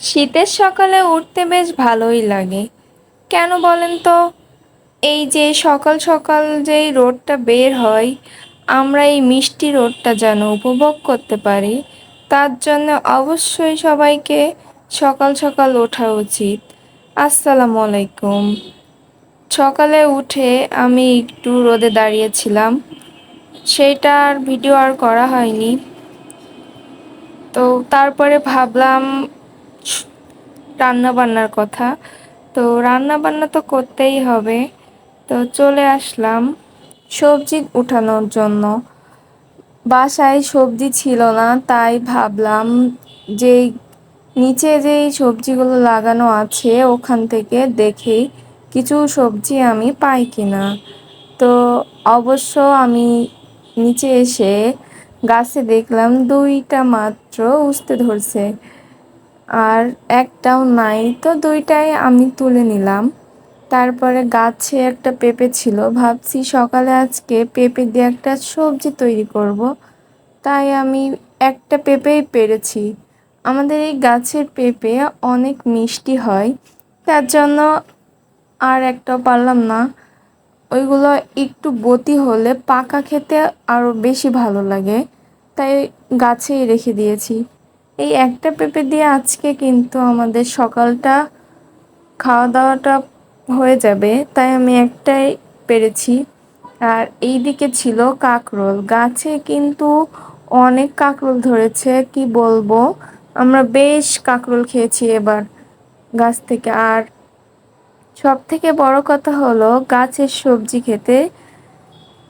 শীতের সকালে উঠতে বেশ ভালোই লাগে। কেন বলেন তো? এই যে সকাল সকাল যেই রোদটা বের হয়, আমরা এই মিষ্টি রোদটা যেন উপভোগ করতে পারি, তার জন্য অবশ্যই সবাইকে সকাল সকাল ওঠা উচিত। আসসালামু আলাইকুম। সকালে উঠে আমি একটু রোদে দাঁড়িয়েছিলাম সেইটার ভিডিও আর করা হয়নি। তো তারপরে ভাবলাম রান্না বান্নার কথা। তো রান্না বান্না তো করতেই হবে। তো চলে আসলাম সবজি উঠানোর জন্য। বাসায় সবজি ছিল না, তাই ভাবলাম যে নিচে যেই সবজিগুলো লাগানো আছে ওখান থেকে দেখে কিছু সবজি আমি পাই কিনা। তো অবশ্য আমি নিচে এসে গাছে দেখলাম দুইটা মাত্র উঠতে ধরছে। আর একটাও নাই। তো দুইটাই আমি তুলে নিলাম। তারপরে গাছে একটা পেঁপে ছিল। ভাবছি সকালে আজকে পেঁপে দিয়ে একটা সবজি তৈরি করব। তাই আমি একটা পেঁপেই পেরেছি। আমাদের এই গাছের পেঁপে অনেক মিষ্টি হয়। তার জন্য আর একটাও পারলাম না। ওইগুলো একটু বতি হলে পাকা খেতে আরও বেশি ভালো লাগে। তাই গাছেই রেখে দিয়েছি। এই একটা পেঁপে দিয়ে আজকে কিন্তু আমাদের সকালটা খাওয়া দাওয়াটা হয়ে যাবে, তাই আমি একটাই পেরেছি। আর এই দিকে ছিল কাকরোল। গাছে কিন্তু অনেক কাকরোল ধরেছে, কি বলব? আমরা বেশ কাকরোল খেয়েছি এবার গাছ থেকে। আর সব থেকে বড় কথা হলো, গাছের সবজি খেতে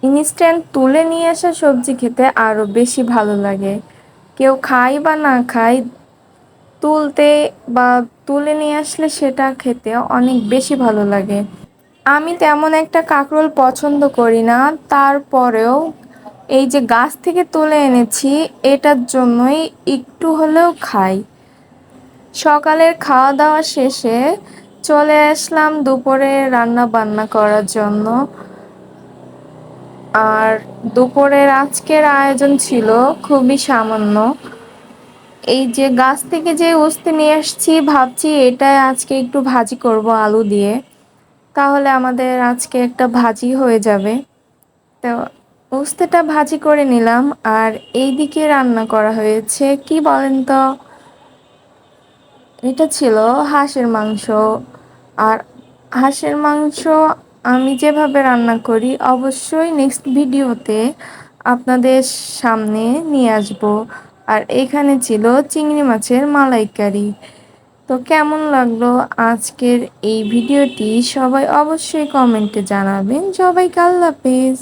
ইনস্ট্যান্ট তুলে নিয়ে আসা সবজি খেতে আরও বেশি ভালো লাগে। কেউ খাই বা না খাই তুলতে বা তুলে নিয়ে আসলে সেটা খেতে অনেক বেশি ভালো লাগে। আমি তেমন একটা কাঁকরোল পছন্দ করি না। তারপরেও এই যে গাছ থেকে তুলে এনেছি, এটার জন্যই একটু হলেও খাই। সকালের খাওয়া দাওয়া শেষে চলে আসলাম দুপুরে রান্না বান্না করার জন্য। আর দুপুরের আজকের আয়োজন ছিল খুবই সামান্য। এই যে গাছ থেকে যে উস্তে নিয়ে আসছি, ভাবছি এটাই আজকে একটু ভাজি করব আলু দিয়ে। তাহলে আমাদের আজকে একটা ভাজি হয়ে যাবে। তো উস্তেটা ভাজি করে নিলাম আর এই দিকে রান্না করা হয়েছে। কি বলেন তো? এটা ছিল হাঁসের মাংস। আর হাঁসের মাংস আমি যেভাবে রান্না করি, অবশ্যই নেক্সট ভিডিওতে আপনাদের সামনে নিয়ে আসব। আর এখানে ছিল চিংড়ি মাছের মালাইকারি। তো কেমন লাগল আজকের এই ভিডিওটি সবাই অবশ্যই কমেন্টে জানাবেন। সবাই আল্লাহ হাফেজ।